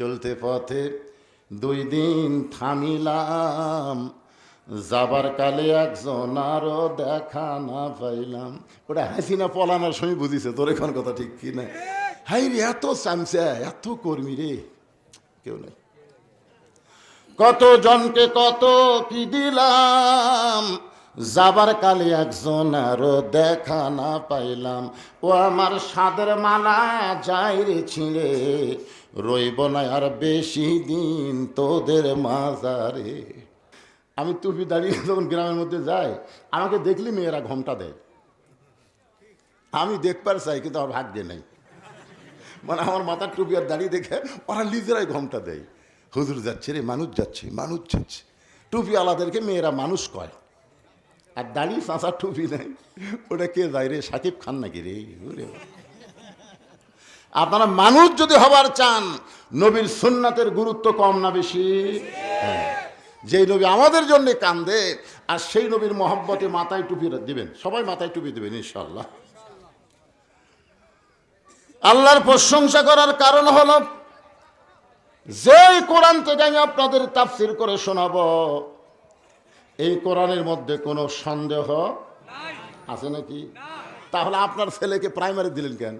চলতে পথে দুই দিন থামিলাম, যাবার কালে একজন আরও দেখা না পাইলাম। ওটা হাসি না পলানোর সময় বুঝিছে, তোর এখন কথা ঠিক কি না হাই রে, এত চামচা, এত কর্মী রে, কেউ নেই। কত জনকে কত কি দিলাম, যাবার কালে একজন আরও দেখা না পাইলাম। ও আমার সাদের মালা যাই রে ছিঁড়ে রইব না আর বেশি দিন তোদের মাজারে। আমি টুপি দাঁড়িয়ে যখন গ্রামের মধ্যে যাই, আমাকে দেখলি মেয়েরা ঘোমটা দেয়। আমি দেখবার চাই, কিন্তু আমার ভাগ্যে নেই। মানে আমার মাথার টুপি আর দাঁড়িয়ে দেখে ওরা নিজেরাই ঘোমটা দেয়। হুজুর যাচ্ছে রে, মানুষ যাচ্ছে মানুষ যাচ্ছে। টুপি আলাদেরকে মেয়েরা মানুষ কয়। আর দাঁড়িয়ে চাঁচা টুপি নেই ওটা কে যায় রে, সাকিব খান নাকি রে। আপনারা মানুষ যদি হবার চান নবীর সুন্নাতের গুরুত্ব কম না বেশি? হ্যাঁ। যেই নবী আমাদের জন্য কান্দে আর সেই নবীর মহব্বতে মাথায় টুপি দিবেন। সবাই মাথায় টুপি দেবেন ইনশাল্লাহ আল্লাহর প্রশংসা করার কারণ হল যেই কোরআন থেকে আমি আপনাদের তাফসির করে শোনাব এই কোরআনের মধ্যে কোনো সন্দেহ আছে নাকি? তাহলে আপনার ছেলেকে প্রাইমারি দিলেন কেন?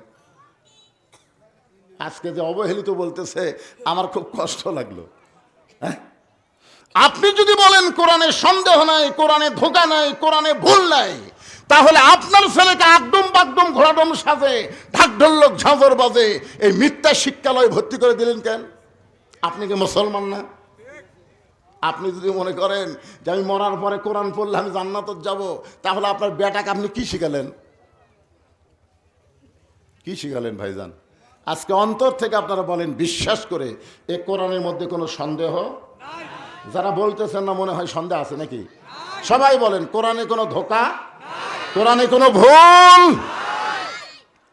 আজকে যে অবহেলিত বলতেছে, আমার খুব কষ্ট লাগল। হ্যাঁ? আপনি যদি বলেন, কোরআনে সন্দেহ নাই, কোরআনে ধোকা নাই, কোরআনে ভুল নাই, তাহলে আপনার ছেলেকে একদম বাকদম ঘোড়াডম সাজে ঢাকঢোল্লক ঝাঁঝর বাজে, এই মিথ্যা শিক্ষালয়ে ভর্তি করে দিলেন কেন? আপনি কি মুসলমান না? আপনি যদি মনে করেন যে আমি মরার পরে কোরআন পড়লে আমি জান্নাত যাব, তাহলে আপনার বেটাকে আপনি কি শিখালেন? কি শিখালেন ভাইজান? আজকে অন্তর থেকে আপনারা বলেন, বিশ্বাস করে, এ কোরআনের মধ্যে কোনো সন্দেহ? যারা বলতেছেন না, মনে হয় সন্দেহ আছে নাকি? সবাই বলেন, কোরআনে কোনো ধোকা? কোরআনে কোনো ভুল?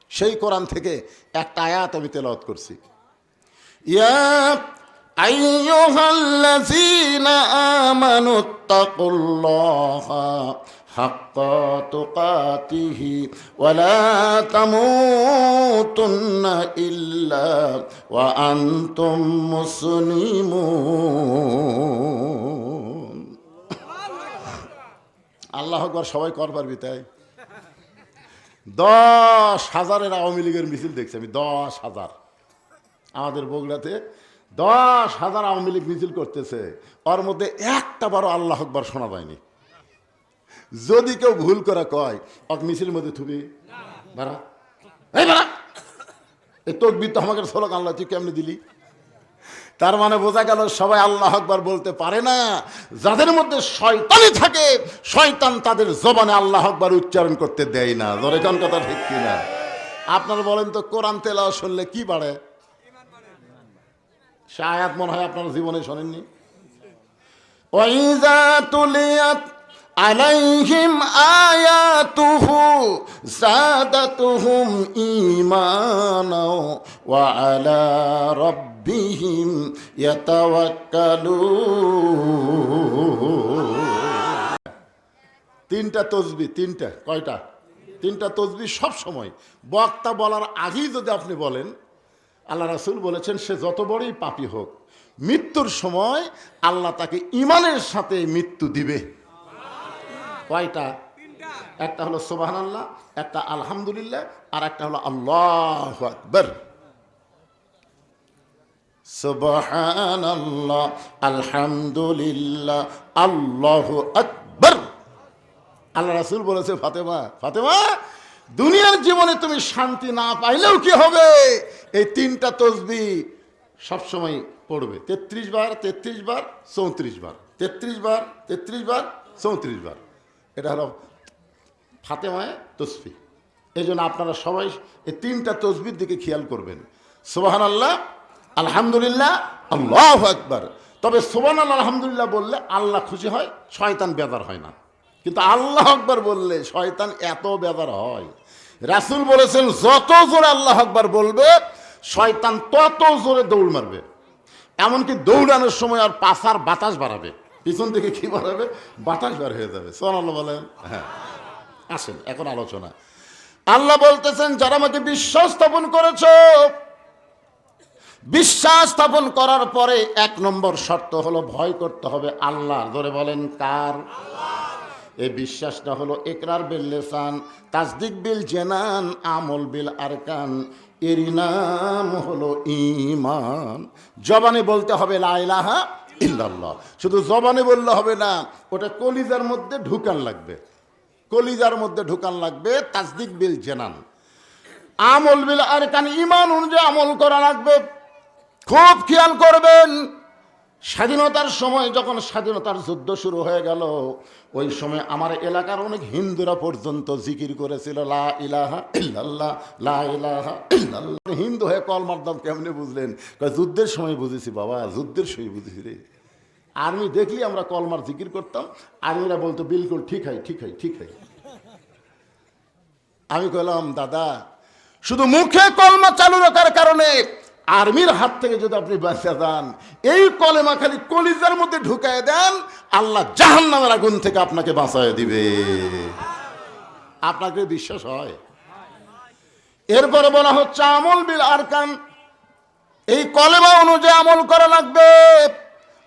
সেই কোরআন থেকে একটা আয়াত আমি তেলাওয়াত করছি। ইয়া আইয়ুহাল্লাযীনা আমানু তুকাতিহি ওয়া লা তামুতুন্না ইল্লা ওয়া আনতুম আল্লাহ আকবার, সবাই কর পারবি তাই? দশ হাজারের আওয়ামী লীগের মিছিল দেখছি আমি, দশ হাজার। আমাদের বগুড়াতে দশ হাজার আওয়ামী লীগ মিছিল করতেছে। ওর মধ্যে একটা বারো আল্লাহ আকবার শোনা যায়নি। যদি কেউ ভুল করা কয় অক মিছিলের মধ্যে থুবি। বাড়া। এই তকবির তো আমাকে সোলক আল্লাহ তুই কেমনি দিলি? তার মানে বোঝা গেল সবাই আল্লাহ আকবার বলতে পারে না। যাদের মধ্যে শয়তানি থাকে, শয়তান তাদের জবানে আল্লাহ আকবার উচ্চারণ করতে দেয় না। ধরে কোন কথা ঠিক কিনা? আপনারা বলেন তো, কোরআন তেলা শুনলে কি বাড়ে? সে আয়াত মনে হয় আপনার জীবনে শোনেননি। আলাইহিম আয়াতুহু জাদাতুহুম ঈমানাও ওয়া আলা রাব্বিহিম তিনটা তসবি, তিনটা, কয়টা? তিনটা তসবি সব সময়। বক্তা বলার আগেই যদি আপনি বলেন, আল্লাহ রাসুল বলেছেন, সে যত বড়ই পাপী হোক, মৃত্যুর সময় আল্লাহ তাকে ইমানের সাথে মৃত্যু দিবে। কয়টা? একটা হলো সোবাহান আল্লাহ একটা আলহামদুলিল্লাহ আর একটা হলো আল্লাহ আকবর। সুবহান আল্লাহ আলহামদুলিল্লাহ আল্লাহ আকবর। আল্লাহ রাসুল বলেছে ফাতেমা ফাতেমা দুনিয়ার জীবনে তুমি শান্তি না পাইলেও কি হবে? এই তিনটা তসবি সবসময় পড়বে। তেত্রিশ বার তেত্রিশ বার চৌত্রিশ বার। তেত্রিশ বার তেত্রিশ বার চৌত্রিশ বার। এটা হলো ফাতেমায় তসবি এই জন্য আপনারা সবাই এই তিনটা তসবির দিকে খেয়াল করবেন। সোবাহান আল্লাহ আলহামদুলিল্লাহ, আল্লাহ একবার তবে সোবান আলহামদুলিল্লাহ বললে আল্লাহ খুশি হয়, শয়তান বেদার হয় না। কিন্তু আল্লাহ আকবার বললে শয়তান এত বেদার হয়। রাসুল বলেছেন, যত জোরে আল্লাহ আকবার বলবে, শয়তান তত জোরে দৌড় মারবে। এমনকি দৌড়ানোর সময় আর পাশার বাতাস বাড়াবে। পিছন থেকে কি বাড়াবে? বাতাস বার হয়ে যাবে। সোন আল্লাহ বলেন। হ্যাঁ। আসেন, এখন আলোচনা। আল্লাহ বলতেছেন, যারা আমাকে বিশ্বাস স্থাপন করেছ, বিশ্বাস স্থাপন করার পরে এক নম্বর শর্ত হলো, ভয় করতে হবে আল্লাহ। ধরে বলেন, কার? এই বিশ্বাসটা হলো একরার বিল লেসান, তাসদিক বিল জেনান, আমল বিল আরকান। এরই নাম হলো ইমান জবানে বলতে হবে লাইলাহা ইল্লাল্লাহ। শুধু জবানে বললে হবে না, ওটা কলিজার মধ্যে ঢুকান লাগবে। কলিজার মধ্যে ঢুকান লাগবে তাজদিক বিল জেনান। আমল বিল আর কান ইমান অনুযায়ী আমল করা লাগবে। খুব খেয়াল করবেন স্বাধীনতার সময় যখন স্বাধীনতার যুদ্ধ শুরু হয়ে গেল, ওই সময় আমার এলাকার অনেক হিন্দুরা পর্যন্ত জিকির করেছিল, লা ইলাহা ইল্লাল্লাহ, লা ইলাহা ইল্লাল্লাহ। হিন্দু হয়ে কল মারদাম কেমনে বুঝলেন? যুদ্ধের সময় বুঝেছি বাবা, যুদ্ধের সময় বুঝেছি রে। আর্মি দেখলি আমরা কলমার জিকির করতাম, আর্মিরা বলতো, বিলকুল ঠিক হয় ঠিক হয় ঠিক হয়। আমি কইলাম, দাদা, শুধু মুখে কলমা চালু রাখার কারণে আর্মির হাত থেকে যদি আপনি বাঁচা যান, এই কলেমা খালি কলিজার মধ্যে ঢুকায় দেন, আল্লাহ জাহান নামের আগুন থেকে আপনাকে বাঁচায় দিবে। আপনাকে বিশ্বাস হয়? এরপরে বলা হচ্ছে, আমল বিল আরকান। এই কলেমা অনুযায়ী আমল করা লাগবে।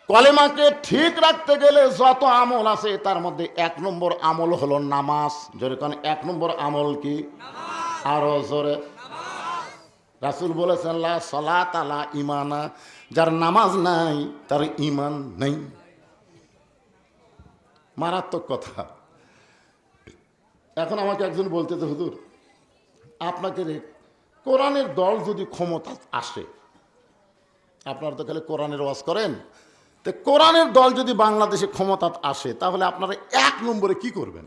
কলেমাকে ঠিক রাখতে গেলে যত আমল আছে, তার মধ্যে এক নম্বর আমল হলো নামাজ। যেরকম এক নম্বর আমল কি? আরও জোরে। রাসুল বলেছেন, লা সলাত আলা ইমানা যার নামাজ নাই, তার ইমান নেই। মারাত্মক কথা। এখন আমাকে একজন বলতেছে হুজুর, আপনাকে রে, কোরআনের দল যদি ক্ষমতা আসে, আপনারা তো খালি কোরআনের ওয়াজ করেন, তো কোরআনের দল যদি বাংলাদেশে ক্ষমতা আসে, তাহলে আপনারা এক নম্বরে কি করবেন?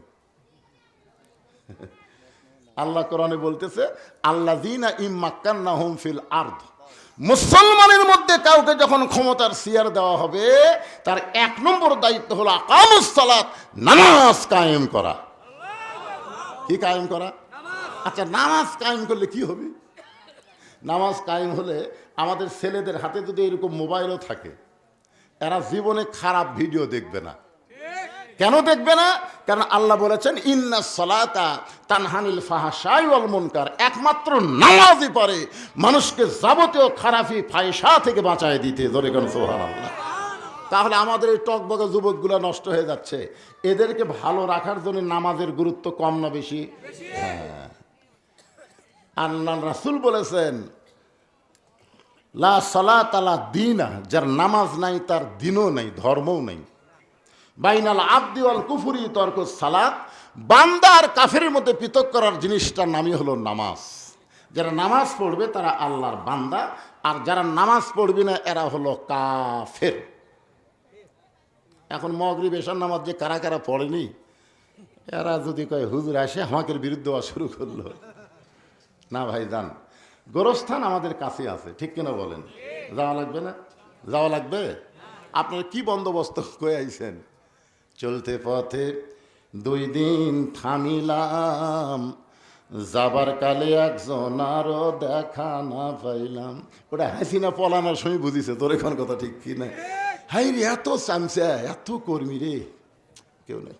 আল্লাহ কোরআনে বলতেছে আল্লাহ দিনা ইম্মাক্কান্না হুম ফিল আর্ধ মুসলমানের মধ্যে কাউকে যখন ক্ষমতার সিয়ার দেওয়া হবে, তার এক নম্বর দায়িত্ব হলো আকামুস সালাত, নামাজ কায়েম করা। কি কায়েম করা? আচ্ছা নামাজ কায়েম করলে কি হবে? নামাজ কায়েম হলে আমাদের ছেলেদের হাতে যদি এরকম মোবাইলও থাকে, এরা জীবনে খারাপ ভিডিও দেখবে না। কেন দেখবে না? কারণ আল্লাহ বলেছেন, ইন্না সলাতা তানহানিল ফাহাশাই ওয়াল মুনকার। একমাত্র নামাজই পারে মানুষকে যাবতীয় খারাপি ফায়সা থেকে বাঁচায় দিতে। ধরে কেন সুবহানাল্লাহ। তাহলে আমাদের এই টকবগা যুবকগুলো নষ্ট হয়ে যাচ্ছে। এদেরকে ভালো রাখার জন্য নামাজের গুরুত্ব কম না বেশি? হ্যাঁ। আল্লাহ রাসুল বলেছেন, লা সালাত আলা দিনা। যার নামাজ নাই, তার দিনও নাই, ধর্মও নাই। বাইনাল আব্দি ওয়াল কুফুরি তর্ক সালাত। বান্দা আর কাফের মধ্যে পৃথক করার জিনিসটার নামই হলো নামাজ। যারা নামাজ পড়বে তারা আল্লাহর বান্দা, আর যারা নামাজ পড়বে না, এরা হলো কাফের। এখন মগরি বেশার নামাজ যে কারা কারা পড়েনি, এরা যদি কয়, হুজুর আসে আমাকে বিরুদ্ধে হওয়া শুরু করল। না ভাই, যান। গোরস্থান আমাদের কাছে আছে, ঠিক কিনা বলেন? যাওয়া লাগবে না? যাওয়া লাগবে? আপনারা কি বন্দোবস্ত করে আইছেন? চলতে পথে দুই দিন থামিলাম, যাবার কালে একজন আরও দেখা না পাইলাম। ওটা হাসিনা পলানোর সময় বুঝিছে, তোর এখন কথা ঠিক কি না হাই রে, এত চামচা, এত কর্মী রে, কেউ নেই।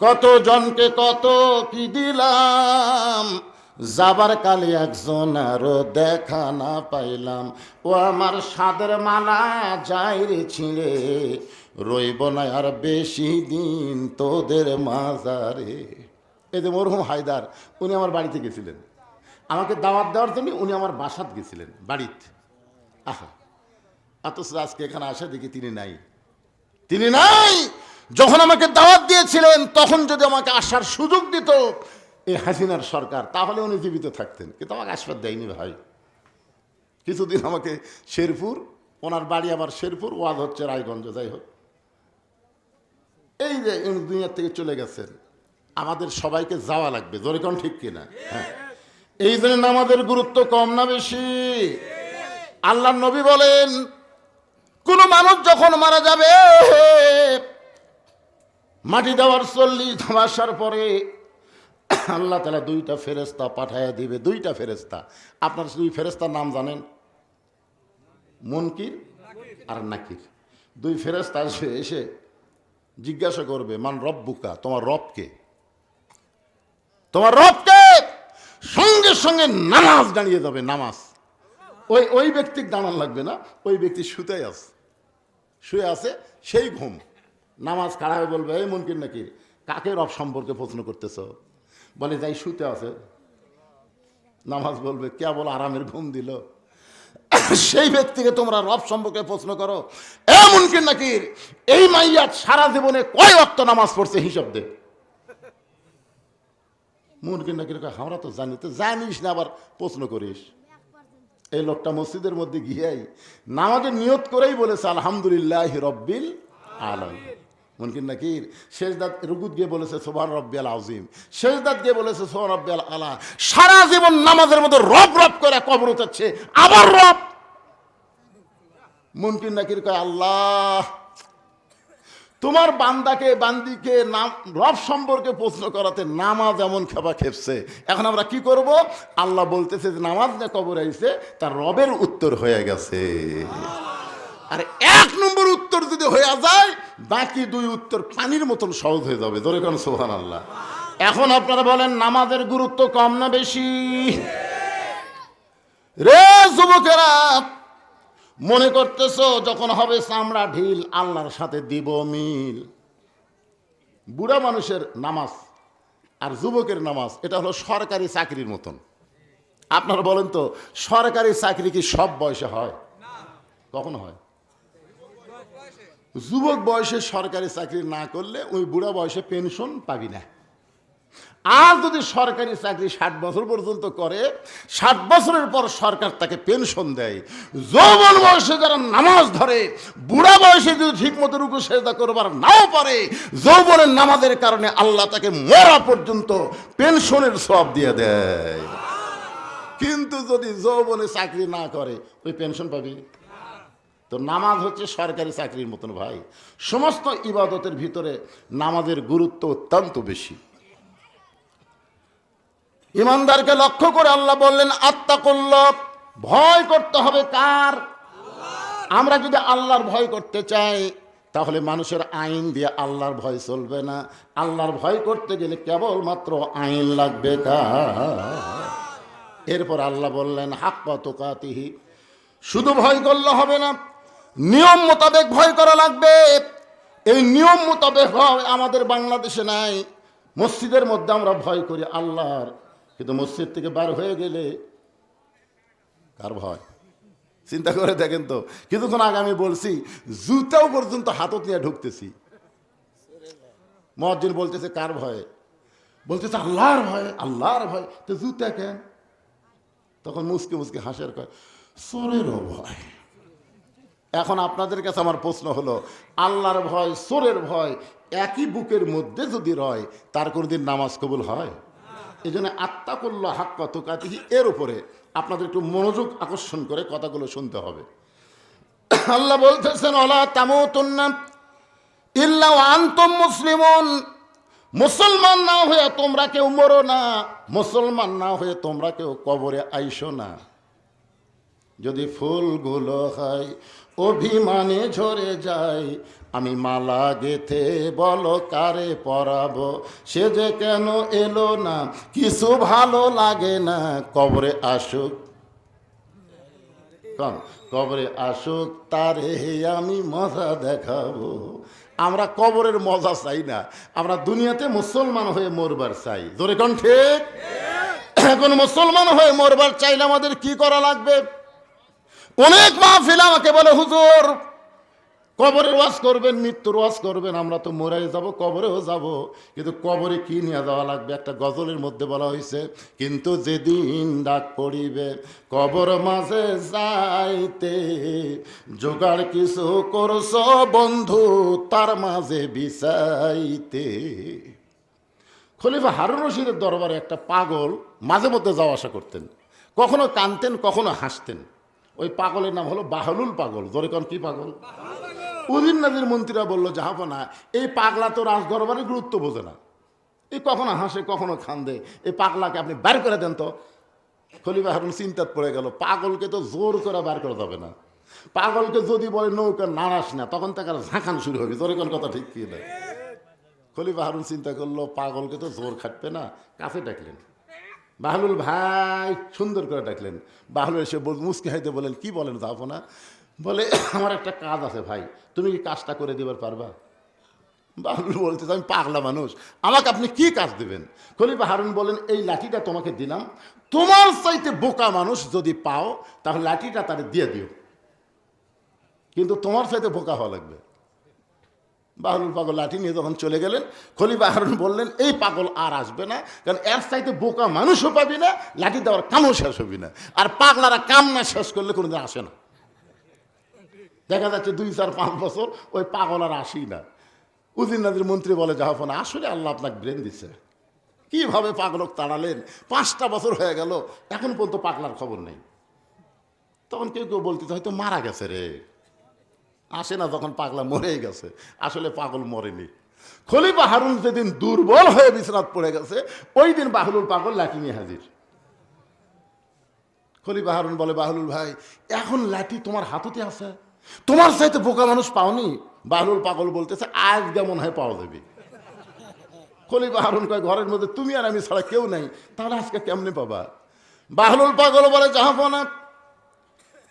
কত জনকে কত কি দিলাম, যাবার কালে একজন আরও দেখা না পাইলাম। ও আমার সাদের মালা যাই রে ছিঁড়ে রইব না আর বেশি দিন তোদের মাজারে। এই যে মরহুম হায়দার, উনি আমার বাড়িতে গেছিলেন। আমাকে দাওয়াত দেওয়ার জন্য উনি আমার বাসাত গেছিলেন, বাড়িতে। আহা, অথচ আজকে এখানে আসা দেখি তিনি নাই। তিনি নাই! যখন আমাকে দাওয়াত দিয়েছিলেন, তখন যদি আমাকে আসার সুযোগ দিত এই হাসিনার সরকার, তাহলে উনি জীবিত থাকতেন। কিন্তু আমাকে আশীর্বাদ দেয়নি ভাই। কিছুদিন আমাকে শেরপুর, ওনার বাড়ি আবার শেরপুর, ওয়াজ হচ্ছে রায়গঞ্জ, যাই হোক। এই যে উনি দুনিয়ার থেকে চলে গেছেন, আমাদের সবাইকে যাওয়া লাগবে। জোরেকন ঠিক কিনা? হ্যাঁ। এই জন্য আমাদের গুরুত্ব কম না বেশি? আল্লাহ নবী বলেন, কোন মানুষ যখন মারা যাবে, মাটি দেওয়ার চল্লিশ ধামাসার পরে আল্লাহ তালা দুইটা ফেরেস্তা পাঠাইয়া দিবে, দুইটা ফেরেস্তা আপনার দুই ফেরেস্তার নাম জানেন? মনকির আর নাকির। দুই ফেরেস্তা আসবে, এসে জিজ্ঞাসা করবে, মান রব্বুকা? তোমার রবকে তোমার রবকে সঙ্গে সঙ্গে নামাজ দাঁড়িয়ে যাবে, নামাজ। ওই ওই ব্যক্তির দাঁড়ান লাগবে না, ওই ব্যক্তি শুতে আছে। শুয়ে আছে, সেই ঘুম। নামাজ হয়ে বলবে, এই মনকির নাকি? কাকে রব সম্পর্কে প্রশ্ন করতেছ? বলে, যাই শুতে আছে। নামাজ বলবে, কে কেবল আরামের ঘুম দিল? সেই ব্যক্তিকে তোমরা রব সম্পর্কে প্রশ্ন করো। এমন কি নাকি এই মাইয়া সারা জীবনে কয় অক্ত নামাজ পড়ছে হিসাব দে? মুনকিন নাকি আমরা তো জানি, তো জানিস না আবার প্রশ্ন করিস। এই লোকটা মসজিদের মধ্যে গিয়েই নামাজের নিয়ত করেই বলেছে, আলহামদুলিল্লাহ রব্বিল আলম মুনকিন নাকির। শেষদাত রুকুত গিয়ে বলেছে সোভান রব্বিয়াল আজিম শেষদাত গিয়ে বলেছে সোহান রব্বিয়াল আলা। সারা জীবন নামাজের মধ্যে রব রব করে কবর উঠাচ্ছে, আবার রব। মুনকিন নাকির কয়, আল্লাহ, তোমার বান্দাকে, বান্দিকে নাম, রব সম্পর্কে প্রশ্ন করাতে নামাজ এমন খেপা খেপছে। এখন আমরা কি করব? আল্লাহ বলতেছে যে, নামাজ না কবর আইছে, তার রবের উত্তর হয়ে গেছে। আর এক নম্বর উত্তর যদি হয়ে যায় বাকি দুই উত্তর পানির মতন সহজ হয়ে যাবে। ধরে কোন সোহান আল্লাহ এখন আপনারা বলেন, নামাজের গুরুত্ব কম না বেশি? রে যুবকেরা, মনে করতেছ যখন হবে চামড়া ঢিল, আল্লাহর সাথে দিব মিল। বুড়া মানুষের নামাজ আর যুবকের নামাজ, এটা হলো সরকারি চাকরির মতন। আপনারা বলেন তো, সরকারি চাকরি কি সব বয়সে হয়? কখন হয়? যুবক বয়সে সরকারি চাকরি না করলে ওই বুড়া বয়সে পেনশন পাবি না। আর যদি সরকারি চাকরি ষাট বছর পর্যন্ত করে, ষাট বছরের পর সরকার তাকে পেনশন দেয়। যৌবন বয়সে যারা নামাজ ধরে, বুড়া বয়সে যদি ঠিক মতো রুকু সেজদা করবার নাও পারে, যৌবনের নামাজের কারণে আল্লাহ তাকে মরা পর্যন্ত পেনশনের সব দিয়ে দেয়। কিন্তু যদি যৌবনে চাকরি না করে, ওই পেনশন পাবি। তো নামাজ হচ্ছে সরকারি চাকরির মতন ভাই। সমস্ত ইবাদতের ভিতরে নামাজের গুরুত্ব অত্যন্ত বেশি। ইমানদারকে লক্ষ্য করে আল্লাহ বললেন আত্মা করল ভয় করতে হবে কার? আমরা যদি আল্লাহর ভয় করতে চাই, তাহলে মানুষের আইন দিয়ে আল্লাহর ভয় চলবে না। আল্লাহর ভয় করতে গেলে কেবলমাত্র আইন লাগবে কার? এরপর আল্লাহ বললেন হাক পাতকাতিহি শুধু ভয় করলে হবে না নিয়ম মোতাবেক ভয় করা লাগবে। এই নিয়ম মোতাবেক হয় আমাদের বাংলাদেশে নাই। মসজিদের মধ্যে আমরা ভয় করি আল্লাহর। কিন্তু মসজিদ থেকে বার হয়ে গেলে কার ভয়? চিন্তা করে দেখেন তো। কিছুক্ষণ আগে আমি বলছি, জুতাও পর্যন্ত হাতত নিয়ে ঢুকতেছি। মহাজিন বলতেছে, কার ভয়ে? বলতেছে, আল্লাহর ভয় আল্লাহর ভয়। তো জুতা কেন? তখন মুসকে মুসকে হাসের কয়, সোরেরও ভয়। এখন আপনাদের কাছে আমার প্রশ্ন হলো, আল্লাহর ভয়, সোরের ভয় একই বুকের মধ্যে যদি রয়, তার কোনোদিন নামাজ কবুল হয়? এই জন্য আত্মা করল হাক কত কাতিহি এর উপরে আপনাদের একটু মনোযোগ আকর্ষণ করে কথাগুলো শুনতে হবে। আল্লাহ বলতেছেন অলা তামতুন্না ইল্লা আন্তম মুসলিমন। মুসলমান না হয়ে তোমরা কেউ মরো না, মুসলমান না হয়ে তোমরা কেউ কবরে আইসো না। যদি ফুলগুলো হয় অভিমানে ঝরে যায় আমি মালা গেথে বলো কারে পরাবো? সে যে কেন এলো না? কিছু ভালো লাগে না। কবরে আসুক। কন কবরে আসুক, তারে আমি মজা দেখাবো। আমরা কবরের মজা চাই না। আমরা দুনিয়াতে মুসলমান হয়ে মরবার চাই। জোরে কণ্ঠে এখন মুসলমান হয়ে মরবার চাইলে আমাদের কি করা লাগবে? অনেক মাহফিল আমাকে বলে, হুজুর, কবরের ওয়াজ করবেন, মৃত্যুর ওয়াজ করবেন, আমরা তো মরাই যাব, কবরেও যাব। কিন্তু কবরে কি নিয়ে যাওয়া লাগবে? একটা গজলের মধ্যে বলা হয়েছে, কিন্তু যেদিন ডাক পড়িবে, কবর মাঝে যাইতে জোগাড় কিছু করছ, বন্ধু, তার মাঝে বিচাইতে খলিফা হারুন রশিদের দরবারে একটা পাগল মাঝে মধ্যে যাওয়া আসা করতেন। কখনো কানতেন কখনো হাসতেন। ওই পাগলের নাম হলো বাহলুল পাগল। জোরে কন, কি পাগল? উদিন নাজির মন্ত্রীরা বলল, জাহাপনা, এই পাগলা তো রাজ দরবারে গুরুত্ব বোঝে না। এই কখনো হাসে, কখনো খান্দে এই পাগলাকে আপনি বার করে দেন তো। খলিফা হারুন চিন্তাত পড়ে গেল, পাগলকে তো জোর করে বার করা যাবে না। পাগলকে যদি বলে নৌকা নাড়াস না, তখন তাকে ঝাঁকান শুরু হবে। জোরে কোন কথা ঠিক কি না? খলিফা হারুন চিন্তা করল, পাগলকে তো জোর খাটবে না। কাছে ডাকলেন। বাহলুল ভাই, সুন্দর করে ডাকলেন। বাহলুল এসে মুচকি হাইতে বলেন কি বলেন যাব না বলে, আমার একটা কাজ আছে ভাই, তুমি কি কাজটা করে দিবার পারবা? বাহলুল বলতে আমি পাগলা মানুষ, আমাকে আপনি কি কাজ দেবেন? খলিফা হারুন বলেন এই লাঠিটা তোমাকে দিলাম। তোমার চাইতে বোকা মানুষ যদি পাও, তাহলে লাঠিটা তারে দিয়ে দিও। কিন্তু তোমার চাইতে বোকা হওয়া লাগবে। বাহরুল পাগল লাঠি নিয়ে যখন চলে গেলেন, খলিফা হারুন বললেন, এই পাগল আর আসবে না, কারণ এর চাইতে বোকা মানুষও পাবি না, লাঠি দেওয়ার কামও শেষ হবি না। আর পাগলারা কাম না শেষ করলে কোনোদিন আসে না। দেখা যাচ্ছে দুই, চার, পাঁচ বছর ওই পাগল আর আসি না। উদিন নাদির মন্ত্রী বলে জাহাফন আসলে আল্লাহ আপনাকে ব্রেন দিছে। কীভাবে পাগলক তাড়ালেন? পাঁচটা বছর হয়ে গেল, এখন পর্যন্ত পাগলার খবর নেই। তখন কেউ কেউ বলতে, হয়তো মারা গেছে রে। আসে না যখন পাগলা মরেই গেছে। আসলে পাগল মরেনি। খলিফা হারুন যেদিন দুর্বল হয়ে বিছনাত পড়ে গেছে, ওই দিন বাহলুল পাগল লাঠি নিয়ে হাজির। খলিফা হারুন বলে, বাহলুল ভাই, এখন লাঠি তোমার হাততে আছে। তোমার চাইতে বোকা মানুষ পাওনি? বাহলুল পাগল বলতেছে, আজ যেমন হয় পাওয়া যাবে। খলিফা হারুন কয়, ঘরের মধ্যে তুমি আর আমি ছাড়া কেউ নাই, তাহলে আজকে কেমনে পাবা? বাহলুল পাগল বলে যাহাবো না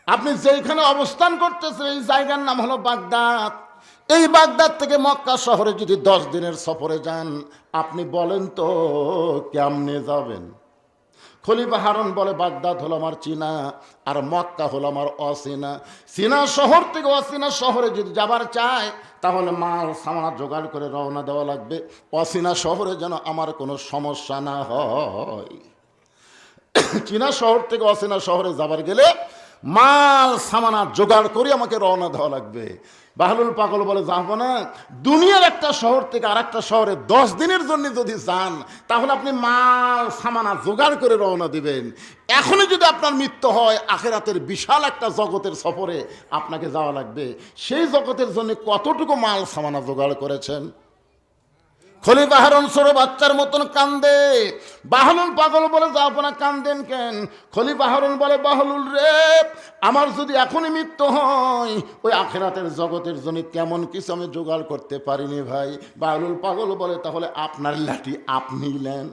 আপনি যেখানে অবস্থান করতেছেন, এই জায়গার নাম হলো বাগদাদ। এই বাগদাদ থেকে মক্কা শহরে যদি দশ দিনের সফরে যান, আপনি বলেন তো কেমনে যাবেন? খলিফা হারুন বলে, বাগদাদ হলো আমার চীনা, আর মক্কা হলো আমার অচীনা। চীনা শহর থেকে অচীনা শহরে যদি যাবার চায়, তাহলে মাল সামানা জোগাড় করে রওনা দেওয়া লাগবে। অচীনা শহরে যেন আমার কোনো সমস্যা না হয়। চীনা শহর থেকে অচেনা শহরে যাবার গেলে মাল, সামানা জোগাড় করে আমাকে রওনা দেওয়া লাগবে। বাহলুল পাগল বলে যাব না দুনিয়ার একটা শহর থেকে আর একটা শহরে দশ দিনের জন্য যদি যান, তাহলে আপনি মাল, সামানা জোগাড় করে রওনা দিবেন। এখনই যদি আপনার মৃত্যু হয়, আখেরাতের বিশাল একটা জগতের সফরে আপনাকে যাওয়া লাগবে। সেই জগতের জন্য কতটুকু মাল, সামানা জোগাড় করেছেন? খলিফা সরো বাচ্চার মতন কান্দে। বাহলুল পাগল বলে যা আপনার কান্দেন কেন? খলিফা হারুন বলে, বাহলুল রে, আমার যদি এখনই মৃত্যু হয়, ওই আখেরাতের জগতের জন্য কেমন কিছু আমি জোগাড় করতে পারিনি ভাই? বাহলুল পাগল বলে, তাহলে আপনার লাঠি আপনি নেন।